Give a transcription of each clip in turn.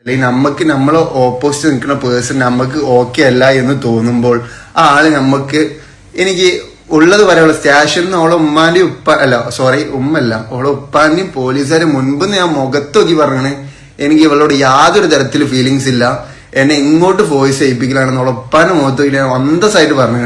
അല്ലെങ്കിൽ നമുക്ക് നമ്മൾ ഓപ്പോസിറ്റ് നിൽക്കുന്ന പേഴ്സൺ നമുക്ക് ഓക്കെ അല്ല എന്ന് തോന്നുമ്പോൾ ആ ആൾ നമുക്ക് എനിക്ക് ഉള്ളത് പറയാനുള്ള സ്റ്റേഷനിൽ നിന്ന് അവളെ ഉമ്മാന്റെ ഉപ്പ അല്ല സോറി ഉമ്മല്ല. അവളെ ഉപ്പാന്റെയും പോലീസുകാരെ മുൻപ് ഞാൻ മുഖത്ത് നോക്കി പറഞ്ഞു എനിക്ക് ഇവളോട് യാതൊരു തരത്തിൽ ഫീലിങ്സ് ഇല്ല. എന്നെ ഇങ്ങോട്ട് വോയിസ് ചെയ്യിപ്പിക്കലാണെന്ന് അവളെ ഉപ്പാന്റെ നോക്കി ഞാൻ അന്തസ്സായിട്ട് പറഞ്ഞു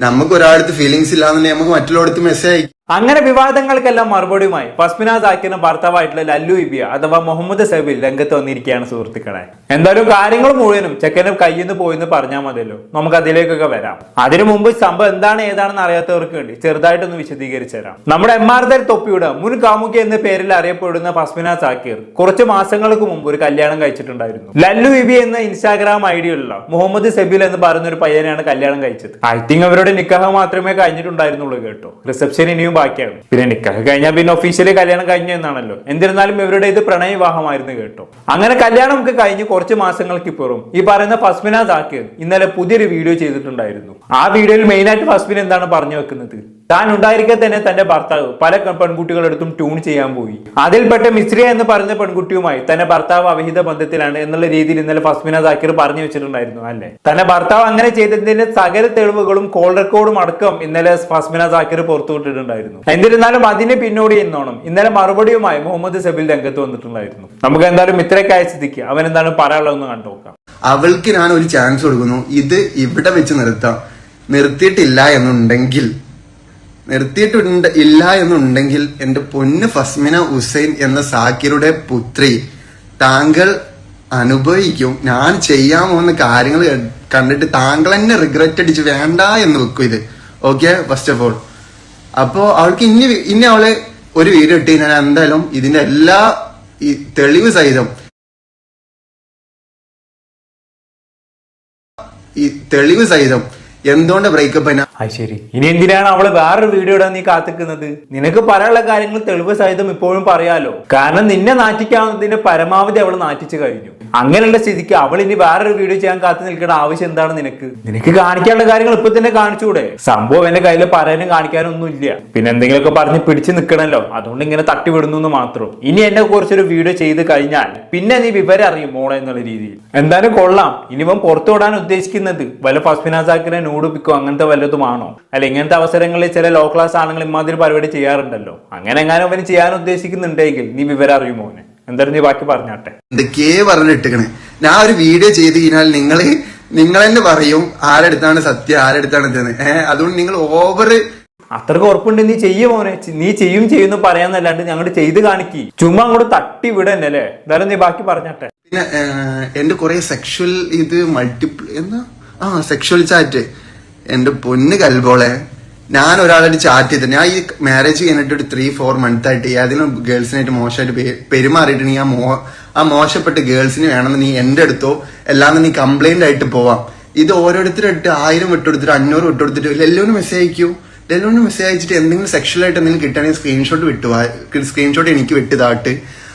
നമുക്ക് ഒരാളടുത്ത് ഫീലിങ്സ് ഇല്ലാന്നുണ്ടെങ്കിൽ നമുക്ക് മറ്റുള്ളവർക്ക് മെസ്സേജ് അങ്ങനെ വിവാദങ്ങൾക്കെല്ലാം മറുപടിയുമായി ഫസ്മിന സാക്കിന് ഭർത്താവായിട്ടുള്ള ലല്ലു ഇബിയ അഥവാ മുഹമ്മദ് സബിൽ രംഗത്ത് വന്നിരിക്കുകയാണ് സുഹൃത്തുക്കളെ. എന്തായാലും കാര്യങ്ങൾ മുഴുവനും ചെക്കനും കയ്യിൽ നിന്ന് പോയിന്ന് പറഞ്ഞാൽ മതിയല്ലോ. നമുക്ക് അതിലേക്കൊക്കെ വരാം. അതിനു മുമ്പ് സംഭവം എന്താണ് ഏതാണെന്ന് അറിയാത്തവർക്ക് വേണ്ടി ചെറുതായിട്ടൊന്ന് വിശദീകരിച്ചു തരാം. നമ്മുടെ എം ആർ ദർ തൊപ്പിയുടെ മുൻ കാമുകി എന്ന പേരിൽ അറിയപ്പെടുന്ന ഫസ്മിന സാക്കിർ കുറച്ച് മാസങ്ങൾക്ക് മുമ്പ് ഒരു കല്യാണം കഴിച്ചിട്ടുണ്ടായിരുന്നു. ലല്ലു ഇബി എന്ന ഇൻസ്റ്റാഗ്രാം ഐ ഡി ഉള്ള മുഹമ്മദ് സബിൽ എന്ന് പറയുന്ന ഒരു പയ്യനെയാണ് കല്യാണം കഴിച്ചത്. ഐ തിങ്ക് അവരുടെ നിക്കാഹ് മാത്രമേ കഴിഞ്ഞിട്ടുണ്ടായിരുന്നുള്ളൂ കേട്ടോ. റിസപ്ഷൻ ഇനിയും ബാക്കിയാണ് പിന്നെ നിക്കാഹ് കഴിഞ്ഞാൽ പിന്നെ ഒഫീഷ്യലി കല്യാണം കഴിഞ്ഞു എന്നാണല്ലോ. എന്നിരുന്നാലും ഇവരുടെ ഇത് പ്രണയ വിവാഹമായിരുന്നു കേട്ടോ. അങ്ങനെ കല്യാണം ഒക്കെ കഴിഞ്ഞ് കുറച്ച് മാസങ്ങൾക്ക് ഇപ്പുറം ഈ പറയുന്ന ഫസ്മിന സാക്കിർ ഇന്നലെ പുതിയൊരു വീഡിയോ ചെയ്തിട്ടുണ്ടായിരുന്നു. ആ വീഡിയോയിൽ മെയിൻ ആയിട്ട് ഫസ്മിൻ എന്താണ് പറഞ്ഞു വെക്കുന്നത്? താൻ ഉണ്ടായിരിക്കെ തന്നെ തന്റെ ഭർത്താവ് പല പെൺകുട്ടികളെടുത്തും ട്യൂൺ ചെയ്യാൻ പോയി. അതിൽപ്പെട്ട മിശ്രിയ എന്ന് പറയുന്ന പെൺകുട്ടിയുമായി തന്റെ ഭർത്താവ് അവിഹിത ബന്ധത്തിലാണ് എന്നുള്ള രീതിയിൽ ഇന്നലെ ഫസ്മിന സാക്കിർ പറഞ്ഞു വെച്ചിട്ടുണ്ടായിരുന്നു അല്ലെ? തന്റെ ഭർത്താവ് അങ്ങനെ ചെയ്തതിന്റെ സകല തെളിവുകളും കോൾ റെക്കോർഡും അടക്കം ഇന്നലെ ഫസ്മിന സാക്കിർ പുറത്തുവിട്ടിട്ടുണ്ടായിരുന്നു. എന്നിരുന്നാലും അതിന് പിന്നോടി എന്നോണം. ഇന്നലെ മറുപടിയുമായി മുഹമ്മദ് സബിൽ രംഗത്ത് വന്നിട്ടുണ്ടായിരുന്നു. നമുക്ക് എന്തായാലും ഇത്രയൊക്കെ അയച്ചിരിക്കുക അവൻ എന്താണ് പറയാനുള്ളതെന്ന് കണ്ടു നോക്കാം. അവൾക്ക് ഞാൻ ഒരു ചാൻസ് കൊടുക്കുന്നു. ഇത് ഇവിടെ വെച്ച് നിർത്താം. നിർത്തിയിട്ടില്ല എന്നുണ്ടെങ്കിൽ നിർത്തിയിട്ടുണ്ട് ഇല്ല എന്നുണ്ടെങ്കിൽ എന്റെ പൊന്ന് ഫസ്മിന ഹുസൈൻ എന്ന സാക്കിറുടെ പുത്രി താങ്കൾ അനുഭവിക്കും. ഞാൻ ചെയ്യാൻ പോകുന്ന കാര്യങ്ങൾ കണ്ടിട്ട് താങ്കൾ തന്നെ റിഗ്രറ്റ് അടിച്ച് വേണ്ട എന്ന് വെക്കും ഇത്. ഓക്കെ ഫസ്റ്റ് ഓഫ് ഓൾ അപ്പോ അവൾക്ക് ഇനി ഇനി അവൾ ഒരു വീഡിയോ ഇട്ട് ഞാൻ എന്തായാലും ഇതിന്റെ എല്ലാ ഈ തെളിവ് സഹിതം ഈ തെളിവ് സഹിതം എന്തുകൊണ്ട് ബ്രേക്കപ്പ് അത് ശരി. ഇനി എന്തിനാണ് അവൾ വേറൊരു വീഡിയോ ഇടാൻ നീ കാത്തിക്കുന്നത്? നിനക്ക് പറയാനുള്ള കാര്യങ്ങൾ തെളിവ് സഹിതം ഇപ്പോഴും പറയാലോ? കാരണം നിന്നെ നാറ്റിക്കാവുന്നതിന്റെ പരമാവധി അവൾ നാറ്റിച്ചു കഴിഞ്ഞു. അങ്ങനെയുള്ള സ്ഥിതിക്ക് അവൾ ഇനി വേറൊരു വീഡിയോ ചെയ്യാൻ കാത്തു നിൽക്കേണ്ട ആവശ്യം എന്താണ് നിനക്ക്? നിനക്ക് കാണിക്കാനുള്ള കാര്യങ്ങൾ ഇപ്പൊ തന്നെ കാണിച്ചുകൂടെ? സംഭവം എന്റെ കയ്യിൽ പറയാനും കാണിക്കാനും ഒന്നും ഇല്ല. പിന്നെ എന്തെങ്കിലുമൊക്കെ പറഞ്ഞ് പിടിച്ചു നിൽക്കണല്ലോ അതുകൊണ്ട് ഇങ്ങനെ തട്ടി വിടുന്നു എന്ന് മാത്രം. ഇനി എന്നെ കുറിച്ചൊരു വീഡിയോ ചെയ്ത് കഴിഞ്ഞാൽ പിന്നെ നീ വിവരം അറിയും മോളെ എന്നുള്ള രീതിയിൽ. എന്തായാലും കൊള്ളാം. ഇനി ഇവൻ പുറത്തു വിടാൻ ഉദ്ദേശിക്കുന്നത് വല്ല ഫസ്മിനാസാക്കിനെ നൂടുപ്പിക്കോ അങ്ങനത്തെ വല്ലതുമാണോ അല്ല ഇങ്ങനത്തെ അവസരങ്ങളിൽ ചില ലോ ക്ലാസ് ആണെങ്കിൽ ഇമാതിരി പരിപാടി ചെയ്യാറുണ്ടല്ലോ. അങ്ങനെ എങ്ങാനും അവന് ചെയ്യാൻ ഉദ്ദേശിക്കുന്നുണ്ടെങ്കിൽ നീ വിവരം അറിയുമോ മോനെ. എന്തായാലും നീ ബാക്കി പറഞ്ഞാട്ടെ. എന്തൊക്കെയേ പറഞ്ഞിട്ടിക്കണേ ഞാൻ ഒരു വീഡിയോ ചെയ്ത് കഴിഞ്ഞാൽ നിങ്ങൾ നിങ്ങൾ തന്നെ പറയും ആരെടുത്താണ് സത്യം ആരെടുത്താണ് ഇതെന്ന്. ഏഹ് അതുകൊണ്ട് നിങ്ങൾ ഓവർ അത്രയ്ക്ക് ഉറപ്പുണ്ട് നീ ചെയ്യും മോനെ. നീ ചെയ്യും ചെയ്യുന്നു പറയാന്നല്ലാണ്ട് ഞങ്ങൾ ചെയ്ത് കാണിക്കി. ചുമ്മാ അങ്ങോട്ട് തട്ടി വിടന്നെ അല്ലേ? എന്തായാലും നീ ബാക്കി പറഞ്ഞാട്ടെ. പിന്നെ എന്റെ കുറെ സെക്ഷൽ ഇത് മൾട്ടിപ്പിൾ എന്താ? ആ സെക്ഷൽ ചാറ്റ് എന്റെ പൊന്ന് കൽബോളെ ഞാൻ ഒരാളായിട്ട് ചാറ്റ് ചെയ്തത് ഞാൻ ഈ മാരേജ് കഴിഞ്ഞിട്ട് ഒരു ത്രീ ഫോർ മന്ത് ആയിട്ട് ഏതെങ്കിലും ഗേൾസിനായിട്ട് മോശമായിട്ട് പെരുമാറിയിട്ടുണ്ടെങ്കിൽ ആ മോ ആ മോശപ്പെട്ട ഗേൾസിന് വേണമെന്ന് നീ എന്റെ അടുത്തോ അല്ലാന്ന് നീ കംപ്ലൈന്റ് ആയിട്ട് പോവാം. ഇത് ഓരോരുത്തരും ഇട്ട് ആയിരം വിട്ടുകൊടുത്തിട്ട് അഞ്ഞൂറ് വിട്ടുകൊടുത്തിട്ട് എല്ലാവരും മെസ്സേജ് അയക്കൂ എല്ലാവരും മെസ്സേജ് അയച്ചിട്ട് എന്തെങ്കിലും സെക്ഷൽ ആയിട്ട് എന്തെങ്കിലും കിട്ടുകയാണെങ്കിൽ സ്ക്രീൻഷോട്ട് വിട്ടു സ്ക്രീൻഷോട്ട് എനിക്ക് വിട്ടതായിട്ട്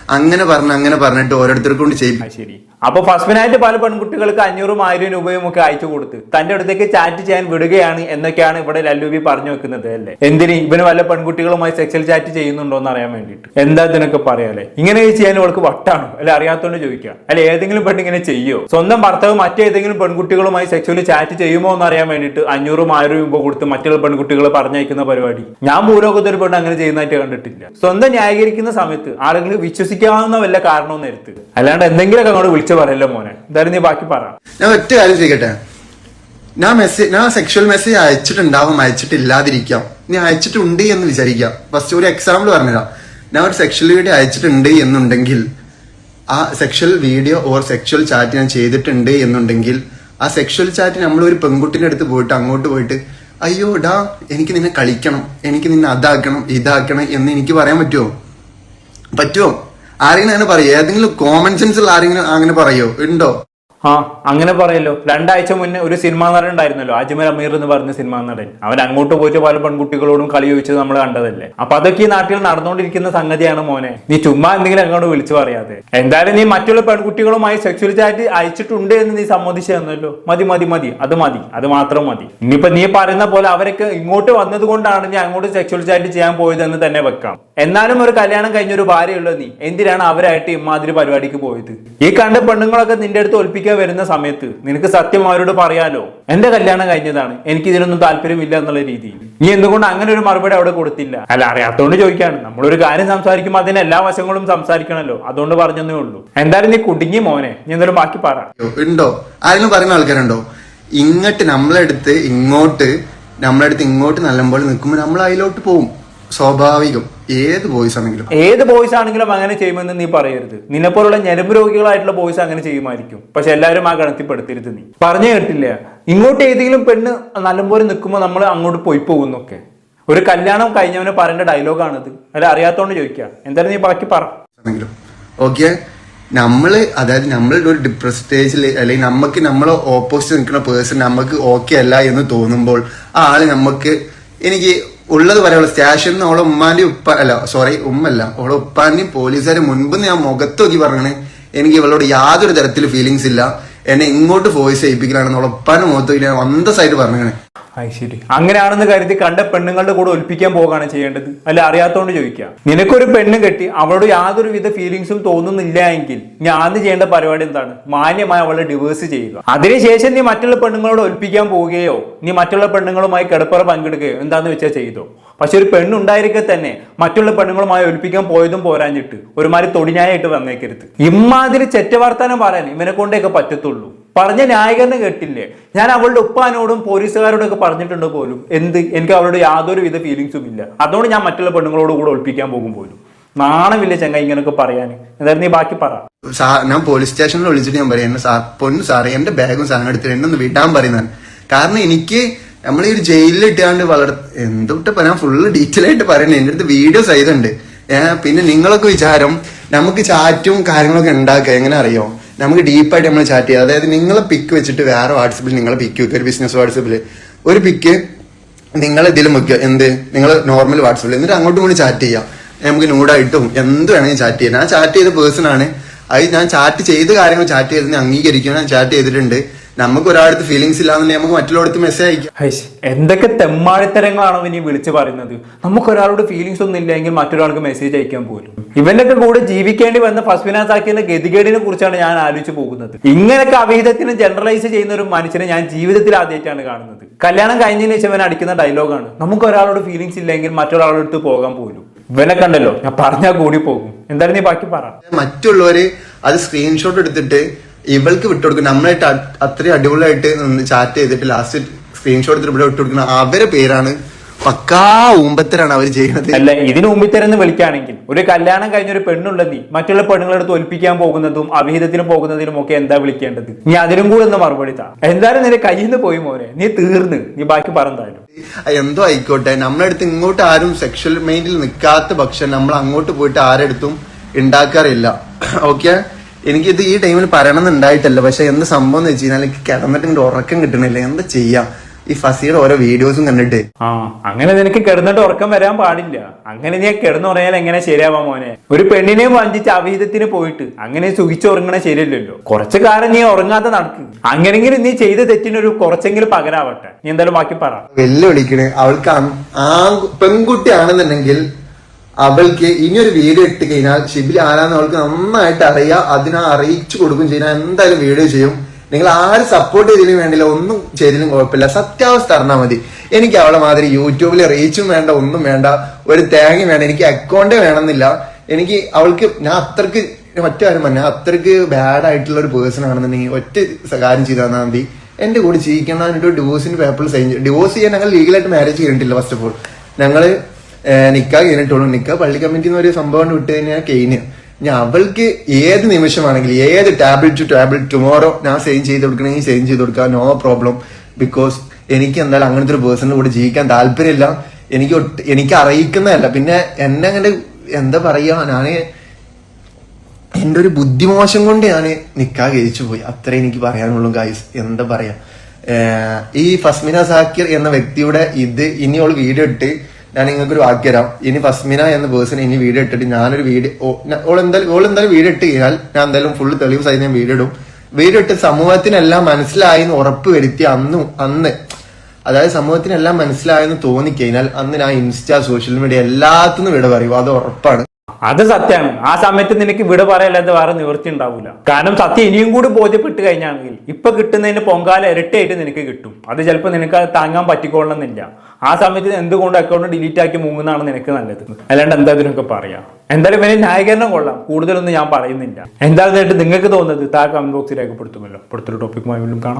അങ്ങനെ പറഞ്ഞ് അങ്ങനെ പറഞ്ഞിട്ട് ഓരോരുത്തർക്കും കൊണ്ട് ചെയ്യിപ്പിക്കും. ആ, ശരി അപ്പൊ ഫസ്റ്റിനായിട്ട് പല പെൺകുട്ടികൾക്ക് അഞ്ഞൂറും ആയിരം രൂപയും ഒക്കെ അയച്ചു കൊടുത്ത് തന്റെ അടുത്തേക്ക് ചാറ്റ് ചെയ്യാൻ വിടുകയാണ് എന്നൊക്കെയാണ് ഇവിടെ ലല്ലൂബി പറഞ്ഞു വെക്കുന്നത് അല്ലേ? എന്തിന്? ഇവന് വല്ല പെൺകുട്ടികളുമായി സെക്സൽ ചാറ്റ് ചെയ്യുന്നുണ്ടോ എന്ന് അറിയാൻ വേണ്ടിയിട്ട്. എന്താ ഇതിനൊക്കെ പറയാല്ലേ? ഇങ്ങനെ ചെയ്യാൻ അവൾക്ക് വട്ടാണോ. അല്ലെ? അറിയാത്തോണ്ട് ചോദിക്കുക. അല്ലെ? ഏതെങ്കിലും പെണ്ണ് ഇങ്ങനെ ചെയ്യോ? സ്വന്തം ഭർത്താവ് മറ്റേതെങ്കിലും പെൺകുട്ടികളുമായി സെക്സ്വലി ചാറ്റ് ചെയ്യുമോ എന്ന് അറിയാൻ വേണ്ടിട്ട് അഞ്ഞൂറും ആയിരം രൂപ കൊടുത്ത് മറ്റുള്ള പെൺകുട്ടികളെ പറഞ്ഞയക്കുന്ന പരിപാടി. ഞാൻ ഭൂലോകത്ത് ഒരു പെണ്ണ് അങ്ങനെ ചെയ്യുന്നതായിട്ട് കണ്ടിട്ടില്ല. സ്വന്തം ന്യായീകരിക്കുന്ന സമയത്ത് ആളുകൾ വിശ്വസിക്കാവുന്ന വല്ല കാരണവും നേരത്ത്. അല്ലാണ്ട് എന്തെങ്കിലുമൊക്കെ അങ്ങോട്ട് വിളിച്ചു പറയല്ലോ മോനെ? എന്തായാലും നീ ബാക്കി പറ. ഞാൻ ഒറ്റ കാര്യം ചോദിക്കട്ടെ? ഞാൻ മെസ്സേജ് ഞാൻ സെക്ഷൽ മെസ്സേജ് അയച്ചിട്ടുണ്ടാവും അയച്ചിട്ടില്ലാതിരിക്കാം. നീ അയച്ചിട്ടുണ്ട് എന്ന് വിചാരിക്കാം. ഫസ്റ്റ് ഒരു എക്സാമ്പിൾ പറഞ്ഞുതരാം. ഞാൻ ഒരു സെക്ഷൽ വീഡിയോ അയച്ചിട്ടുണ്ട് എന്നുണ്ടെങ്കിൽ ആ sexual video or sexual chat ഞാൻ ചെയ്തിട്ടുണ്ട് എന്നുണ്ടെങ്കിൽ ആ സെക്ഷൽ ചാറ്റ് നമ്മൾ ഒരു പെൺകുട്ടിന്റെ അടുത്ത് പോയിട്ട് അങ്ങോട്ട് പോയിട്ട് അയ്യോ ഡാ എനിക്ക് നിന്നെ കളിക്കണം എനിക്ക് നിന്നെ അതാക്കണം ഇതാക്കണം എന്ന് എനിക്ക് പറയാൻ പറ്റുമോ പറ്റുമോ ആരെങ്കിലും അങ്ങനെ പറയോ? ഏതെങ്കിലും കോമൺ സെൻസ് ഉള്ള ആരെങ്കിലും അങ്ങനെ പറയോ? ഉണ്ടോ? ആ അങ്ങനെ പറയല്ലോ. രണ്ടാഴ്ച മുന്നേ ഒരു സിനിമാ നടൻ ഉണ്ടായിരുന്നല്ലോ അജ്മൽ അമീർ എന്ന് പറഞ്ഞ സിനിമാ നടൻ. അവൻ അങ്ങോട്ട് പോയിട്ട് പല പെൺകുട്ടികളോടും കളി ചോദിച്ചത് നമ്മൾ കണ്ടതല്ലേ. അപ്പൊ അതൊക്കെ ഈ നാട്ടിൽ നടന്നുകൊണ്ടിരിക്കുന്ന സംഗതിയാണ് മോനെ. നീ ചുമ്മാ എന്തെങ്കിലും അങ്ങോട്ട് വിളിച്ചു പറയാതെ എന്തായാലും നീ മറ്റുള്ള പെൺകുട്ടികളുമായി സെക്ച്വൽ ചാറ്റ് അയച്ചിട്ടുണ്ട് എന്ന് നീ സമ്മതിച്ചു തന്നല്ലോ മതി മതി മതി. അത് മതി. അത് മാത്രം മതി. ഇനിയിപ്പോ നീ പറയുന്ന പോലെ അവരൊക്കെ ഇങ്ങോട്ട് വന്നത് കൊണ്ടാണ് നീ അങ്ങോട്ട് സെക്ച്വൽ ചാറ്റ് ചെയ്യാൻ പോയതെന്ന് തന്നെ വെക്കാം. എന്നാലും ഒരു കല്യാണം കഴിഞ്ഞ ഒരു ഭാര്യയുള്ളത് നീ. എന്തിനാണ് അവരായിട്ട് ഇമാതിരി പരിപാടിക്ക് പോയത്? ഈ കണ്ട പെണ്ണുങ്ങളൊക്കെ നിന്റെ അടുത്ത് ഒൽപ്പിക്കാൻ വരുന്ന സമയത്ത് നിനക്ക് സത്യം അവരോട് പറയാലോ? എന്റെ കല്യാണം കഴിഞ്ഞതാണ്. എനിക്ക് ഇതിനൊന്നും താല്പര്യമില്ല എന്നുള്ള രീതിയിൽ. നീ എന്തുകൊണ്ട് അങ്ങനെ ഒരു മറുപടി അവിടെ കൊടുത്തില്ല? അല്ല അറിയാത്തോണ്ട് ചോദിക്കാണ്. നമ്മളൊരു കാര്യം സംസാരിക്കുമ്പോൾ അതിന് എല്ലാ വശങ്ങളും സംസാരിക്കണല്ലോ. അതുകൊണ്ട് പറഞ്ഞതേ ഉള്ളൂ. എന്തായാലും നീ കുടുങ്ങി മോനെ. നീ എന്തായാലും ബാക്കി പറ. ഉണ്ടോ? ആരെങ്കിലും പറയുന്ന ആൾക്കാരുണ്ടോ? ഇങ്ങോട്ട് നമ്മളെടുത്ത് ഇങ്ങോട്ട് നമ്മളെടുത്ത് ഇങ്ങോട്ട് നല്ലപോലെ നിൽക്കുമ്പോൾ നമ്മൾ അതിലോട്ട് പോവും. സ്വാഭാവികം. ഏത് ബോയ്സ് ആണെങ്കിലും. ഏത് ബോയ്സ് ആണെങ്കിലും അങ്ങനെ ചെയ്യുമെന്ന് നീ പറയരുത്. നിന്നെപ്പോലുള്ള ഞരമ്പ് രോഗികളായിട്ടുള്ള ബോയ്സ് അങ്ങനെ ചെയ്യുമായിരിക്കും. പക്ഷെ എല്ലാവരും ആ ഗണത്തിൽപ്പെടുത്തരുത് നീ. പറഞ്ഞു കേട്ടില്ല. ഇങ്ങോട്ട് ഏതെങ്കിലും പെണ്ണ് നല്ലപോലെ നിൽക്കുമ്പോൾ നമ്മൾ അങ്ങോട്ട് പോയി പോകുന്നൊക്കെ. ഒരു കല്യാണം കഴിഞ്ഞവന് പറയേണ്ട ഡയലോഗാണിത് അല്ല അറിയാത്തോണ്ട് ചോദിക്കുക എന്തായാലും നീ ബാക്കി പറ. ഓക്കെ നമ്മൾ അതായത് നമ്മളുടെ ഒരു ഡിപ്രസ് സ്റ്റേജിൽ അല്ലെങ്കിൽ നമുക്ക് നമ്മളെ ഓപ്പോസിറ്റ് നിൽക്കുന്ന പേഴ്സൺ നമുക്ക് ഓക്കെ അല്ല എന്ന് തോന്നുമ്പോൾ ആ ആൾ നമുക്ക് എനിക്ക് ഉള്ളത് പറയുള്ള സ്റ്റേഷനിൽ അവളെ ഉമ്മാന്റെ ഉപ്പ അല്ല സോറി ഉമ്മല്ല. അവളെ ഉപ്പാന്റെയും പോലീസുകാരും മുൻപ് ഞാൻ മുഖത്ത് നോക്കി പറഞ്ഞേ എനിക്ക് ഇവളോട് യാതൊരു തരത്തിൽ ഫീലിങ്സ് ഇല്ല. എന്നെ ഇങ്ങോട്ട് വോയിസ് ചെയ്യിപ്പിക്കലാണെന്ന് ഒപ്പാനും മുഖത്ത് ഞാൻ അന്തസ്സായിട്ട് പറഞ്ഞേ അത് ശരി അങ്ങനെയാണെന്ന് കരുതി കണ്ട പെണ്ണുങ്ങളുടെ കൂടെ ഒൽപ്പിക്കാൻ പോകാണ് ചെയ്യേണ്ടത്. അല്ല അറിയാത്തോണ്ട് ചോദിക്കാം. നിനക്കൊരു പെണ്ണ് കെട്ടി അവളോട് യാതൊരു വിധ ഫീലിങ്സും തോന്നുന്നില്ല എങ്കിൽ ഞാൻ ചെയ്യേണ്ട പരിപാടി എന്താണ്? മാന്യമായി അവളെ ഡിവേഴ്സ് ചെയ്യുക. അതിനുശേഷം നീ മറ്റുള്ള പെണ്ണുങ്ങളോട് ഒൽപ്പിക്കാൻ പോവുകയോ നീ മറ്റുള്ള പെണ്ണുങ്ങളുമായി കിടപ്പറ പങ്കെടുക്കുകയോ എന്താന്ന് വെച്ചാൽ ചെയ്തോ? പക്ഷെ ഒരു പെണ്ണുണ്ടായിരിക്കെ തന്നെ മറ്റുള്ള പെണ്ണുങ്ങളുമായി ഒലിപ്പിക്കാൻ പോയതും പോരാഞ്ഞിട്ട് ഒരുമാതിരി തൊടിഞ്ഞായിട്ട് വന്നേക്കരുത്. ഇമ്മാതിരി ചെറ്റവർത്താനം പറയാൻ ഇവനെ കൊണ്ടേക്കെ പറ്റത്തുള്ളൂ. പറഞ്ഞ ന്യായീകരണം കേട്ടില്ലേ? ഞാൻ അവളുടെ ഉപ്പാനോടും പോലീസുകാരോടും ഒക്കെ പറഞ്ഞിട്ടുണ്ട് പോലും. എന്ത്? എനിക്ക് അവളോട് യാതൊരു വിധ ഫീലിങ്സും ഇല്ല. അതുകൊണ്ട് ഞാൻ മറ്റുള്ള പെണ്ണുങ്ങളോട് കൂടെ ഒളിപ്പിക്കാൻ പോകും പോലും. നാണമില്ല ചെങ്ങ ഇങ്ങനൊക്കെ പറയാൻ എന്തായാലും നീ ബാക്കി പറ. സാർ ഞാൻ പോലീസ് സ്റ്റേഷനിൽ വിളിച്ചിട്ട് ഞാൻ പറയാം സാർ പൊന്നു സാറേ എന്റെ ബാഗും സാധനം എടുത്തിട്ട് എന്നെ ഒന്ന് വിടാൻ പറയുന്നതാണ് കാരണം എനിക്ക് നമ്മൾ ഈ ഒരു ജയിലിൽ ഇട്ടാണ്ട് വളർ എന്തൊട്ട് പറയാം ഫുള്ള് ഡീറ്റെയിൽ ആയിട്ട് പറയണേ. എന്റെ അടുത്ത് വീഡിയോ ഏഹ് പിന്നെ നിങ്ങളൊക്കെ വിചാരം നമുക്ക് ചാറ്റും കാര്യങ്ങളൊക്കെ ഉണ്ടാക്കുക. എങ്ങനെ അറിയോ? നമുക്ക് ഡീപ്പായിട്ട് നമ്മൾ ചാറ്റ് ചെയ്യാം. അതായത് നിങ്ങളെ പിക്ക് വെച്ചിട്ട് വേറെ വാട്സപ്പിൽ നിങ്ങളെ പിക്ക് വെക്കുക ഒരു ബിസിനസ് വാട്സപ്പിൽ ഒരു പിക്ക് നിങ്ങൾ ഇതിലും വെക്കുക. എന്ത്? നിങ്ങൾ നോർമൽ വാട്സപ്പിൽ എന്നിട്ട് അങ്ങോട്ടും കൂടി ചാറ്റ് ചെയ്യാം. നമുക്ക് നൂഡായിട്ടും എന്ത് വേണമെങ്കിലും ചാറ്റ് ചെയ്യാം. ഞാൻ ചാറ്റ് ചെയ്ത പേഴ്സൺ ആണ്. അത് ഞാൻ ചാറ്റ് ചെയ്ത കാര്യങ്ങൾ ചാറ്റ് ചെയ്തതിന് അംഗീകരിക്കണം ഞാൻ ചാറ്റ് ചെയ്തിട്ടുണ്ട്. നമുക്ക് ഒരാളുടെ ഫീലിങ്സ് ഇല്ലാന്നുണ്ടെങ്കിൽ നമുക്ക് മറ്റുള്ളവർക്ക് മെസ്സേജ് അയക്കാം. ഹൈസ് എന്തൊക്കെ തെമ്മാടിത്തരങ്ങളാണോ ഇനി വിളിച്ച് പറയുന്നത്? നമുക്ക് ഒരാളോട് ഫീലിങ്സ് ഒന്നും ഇല്ലെങ്കിൽ മറ്റൊരാൾക്ക് മെസ്സേജ് അയക്കാൻ പോലും. ഇവന്റെ ഒക്കെ കൂടെ ജീവിക്കേണ്ടി വന്ന ഫസ്റ്റ് ഫിനാൻസ് ആക്കിയതിന്റെ ഗതികേടിനെ കുറിച്ചാണ് ഞാൻ ആലോചിച്ച് പോകുന്നത്. ഇങ്ങനെയൊക്കെ അവിഹിതത്തിന് ജനറലൈസ് ചെയ്യുന്ന ഒരു മനുഷ്യനെ ഞാൻ ജീവിതത്തിൽ ആദ്യമായിട്ടാണ് കാണുന്നത്. കല്യാണം കഴിഞ്ഞതിന് ശേഷം ഇവൻ അടിക്കുന്ന ഡയലോഗാണ് നമുക്ക് ഒരാളോട് ഫീലിങ്സ് ഇല്ലെങ്കിൽ മറ്റൊരാളുടെ അടുത്ത് പോകാൻ പോലും. ഇവനെ കണ്ടല്ലോ ഞാൻ പറഞ്ഞാൽ കൂടി പോകും. എന്തായാലും നീ ബാക്കി പറ. മറ്റുള്ളവര് അത് സ്ക്രീൻഷോട്ട് എടുത്തിട്ട് ഇവൾക്ക് വിട്ടുകൊടുക്കും നമ്മളായിട്ട് അത്രയും അടിപൊളിയായിട്ട് ചാറ്റ് ചെയ്തിട്ട് ലാസ്റ്റ് സ്ക്രീൻഷോട്ട് എടുത്തിട്ട് ഇവിടെ വിട്ടുകൊടുക്കുന്ന അവരെ പേരാണ് പക്കാ ഊമ്പത്തരാണ് അവർ ചെയ്യുന്നത്. അല്ല ഇതിന് ഊമ്പിത്തരെന്ന് വിളിക്കുകയാണെങ്കിൽ ഒരു കല്യാണം കഴിഞ്ഞ ഒരു പെണ്ണുള്ള നീ മറ്റുള്ള പെണ്ണുങ്ങളെ തോൽപ്പിക്കാൻ പോകുന്നതും അവിഹിതത്തിന് പോകുന്നതിനും ഒക്കെ എന്താ വിളിക്കേണ്ടത്? നീ അതിനും കൂടെ ഒന്ന് മറുപടി താ. എന്തായാലും നിന്റെ കയ്യിൽ നിന്ന് പോയി മോനെ. നീ തീർന്ന്. നീ ബാക്കി പറഞ്ഞാലും എന്തോ ആയിക്കോട്ടെ. നമ്മളടുത്ത് ഇങ്ങോട്ട് ആരും സെക്ഷൽ മൈൻഡിൽ നിൽക്കാത്ത പക്ഷെ നമ്മൾ അങ്ങോട്ട് പോയിട്ട് ആരെടുത്തും ഉണ്ടാക്കാറില്ല. ഓക്കെ എനിക്കിത് ഈ ടൈമിൽ പറയണമെന്നുണ്ടായിട്ടല്ല. പക്ഷെ എന്ത് സംഭവം എന്ന് വെച്ച് കഴിഞ്ഞാൽ എനിക്ക് കിടന്നിട്ട് ഇങ്ങോട്ട് ഉറക്കം കിട്ടണില്ല. എന്താ ചെയ്യാം? ഈ ഫസിയുടെ ഓരോ വീഡിയോസും കണ്ടിട്ട്. ആ അങ്ങനെ നിനക്ക് കിടന്നിട്ട് ഉറക്കം വരാൻ പാടില്ല. അങ്ങനെ നീ കിടന്നുറങ്ങിയാൽ എങ്ങനെ ശരിയാവാ മോനെ? ഒരു പെണ്ണിനെ വഞ്ചിച്ച് അവിഹിതത്തിന് പോയിട്ട് അങ്ങനെ സുഖിച്ചുറങ്ങണ ശരിയല്ലല്ലോ. കുറച്ചു കാലം നീ ഉറങ്ങാതെ നടക്ക്. അങ്ങനെങ്കിലും നീ ചെയ്ത തെറ്റിനൊരു കുറച്ചെങ്കിലും പകരാവട്ടെ. നീ എന്തായാലും ബാക്കി പറ. വെല്ലുവിളിക്കണേ. അവൾക്ക് പെൺകുട്ടി ആണെന്നുണ്ടെങ്കിൽ അവൾക്ക് ഇനിയൊരു വീഡിയോ ഇട്ട് കഴിഞ്ഞാൽ ഷിബിൽ ആരാന്ന് അവൾക്ക് നന്നായിട്ട് അറിയാം അതിനെ അറിയിച്ചു കൊടുക്കും ചെയ്യാൻ എന്തായാലും വീഡിയോ ചെയ്യും. നിങ്ങൾ ആര് സപ്പോർട്ട് ചെയ്തതിനും വേണ്ടില്ല ഒന്നും ചെയ്തതിനും കുഴപ്പമില്ല. സത്യാവസ്ഥ അറിഞ്ഞാൽ മതി. എനിക്ക് അവളെ മാതിരി യൂട്യൂബിൽ റീച്ചും വേണ്ട ഒന്നും വേണ്ട. ഒരു തേങ്ങയും വേണ്ട. എനിക്ക് അക്കൗണ്ടേ വേണമെന്നില്ല. എനിക്ക് അവൾക്ക് ഞാൻ അത്രയ്ക്ക് മറ്റു കാര്യം പറഞ്ഞ അത്രയ്ക്ക് ബാഡ് ആയിട്ടുള്ള ഒരു പേഴ്സൺ ആണെന്നുണ്ടെങ്കിൽ ഒറ്റ കാര്യം ചെയ്താൽ മതി. എന്റെ കൂടെ ജീവിക്കണം എന്നിട്ട് ഡിവോഴ്സിന് പേപ്പർ സൈൻ ഡിവോഴ്സ് ചെയ്യാൻ ഞങ്ങൾ ലീഗലായിട്ട് മാരേജ് ചെയ്തിട്ടില്ല ഫസ്റ്റ് ഓഫ് ഓൾ ഞങ്ങൾ നിക്കാ കഴിഞ്ഞിട്ടുള്ളൂ. നിക്ക പള്ളി കമ്മിറ്റി എന്ന് ഒരു സംഭവം വിട്ട് കഴിഞ്ഞാൽ കഴിഞ്ഞ് ഞാൻ അവൾക്ക് ഏത് നിമിഷമാണെങ്കിലും ഏത് ടാബ്ലറ്റ് ടു ടാബ്ലറ്റ് ടുമോറോ ഞാൻ സെയിം ചെയ്ത് കൊടുക്കണമെങ്കിൽ സെയിം ചെയ്ത് കൊടുക്കാം നോ പ്രോബ്ലം. ബിക്കോസ് എനിക്ക് എന്തായാലും അങ്ങനത്തെ ഒരു പേഴ്സണിന്റെ കൂടെ ജീവിക്കാൻ താല്പര്യമില്ല. എനിക്ക് എനിക്ക് അറിയിക്കുന്നതല്ല. പിന്നെ എന്നെ അങ്ങനെ എന്താ പറയുക ഞാൻ എന്റെ ഒരു ബുദ്ധിമോശം കൊണ്ട് ഞാൻ നിക്കാ കഴിച്ചു പോയി. അത്രേ എനിക്ക് പറയാനുള്ളൂ ഗായ്സ് എന്താ പറയാ? ഈ ഫസ്മിന സാക്കിർ എന്ന വ്യക്തിയുടെ ഇത് ഇനി അവൾ വീഡിയോ ഇട്ട് ഞാൻ നിങ്ങൾക്ക് ഒരു വാക്ക് തരാം ഇനി ഫസ്മിന എന്ന പേഴ്സൺ ഇനി വീഡിയോ ഇട്ടിട്ട് ഞാനൊരു വീഡിയോ ഓൾ എന്തായാലും ഓൾ വീഡിയോ ഇട്ട് കഴിഞ്ഞാൽ ഞാൻ എന്തായാലും ഫുള്ള് തെളിവ് സഹിതം ഞാൻ വീഡിയോ ഇടും. വീഡിയോ ഇട്ട് സമൂഹത്തിനെല്ലാം മനസ്സിലായി എന്ന് ഉറപ്പ് വരുത്തി അന്നു അന്ന് അതായത് സമൂഹത്തിനെല്ലാം മനസ്സിലായെന്ന് തോന്നിക്കഴിഞ്ഞാൽ അന്ന് ഞാൻ ഇൻസ്റ്റ സോഷ്യൽ മീഡിയ എല്ലാത്തിനും വിട പറയും. അത് ഉറപ്പാണ്. അത് സത്യമാണ് ആ സമയത്ത് നിനക്ക് ഇവിടെ പറയല്ലാതെ വേറെ നിവൃത്തി ഉണ്ടാവില്ല കാരണം സത്യം ഇനിയും കൂടി ബോധ്യപ്പെട്ട് കഴിഞ്ഞാണെങ്കിൽ ഇപ്പൊ കിട്ടുന്നതിന് പൊങ്കാല ഇരട്ടിയായിട്ട് നിനക്ക് കിട്ടും. അത് ചിലപ്പോൾ നിനക്ക് അത് താങ്ങാൻ പറ്റിക്കൊള്ളണമെന്നില്ല. ആ സമയത്ത് എന്തുകൊണ്ട് അക്കൗണ്ട് ഡിലീറ്റ് ആക്കി മുങ്ങുന്നതാണ് നിനക്ക് നല്ലത്. അല്ലാണ്ട് എന്താ ഇതിനൊക്കെ പറയാം? എന്തായാലും ഇവനെ ന്യായീകരണം കൊള്ളാം. കൂടുതലൊന്നും ഞാൻ പറയുന്നില്ല. എന്തായാലും നിങ്ങൾക്ക് തോന്നുന്നത്? താ കമന്റ് ബോക്സിൽ രേഖപ്പെടുത്തുമല്ലോ. അടുത്തൊരു ടോപ്പിക്കുമായി വീണ്ടും കാണാം.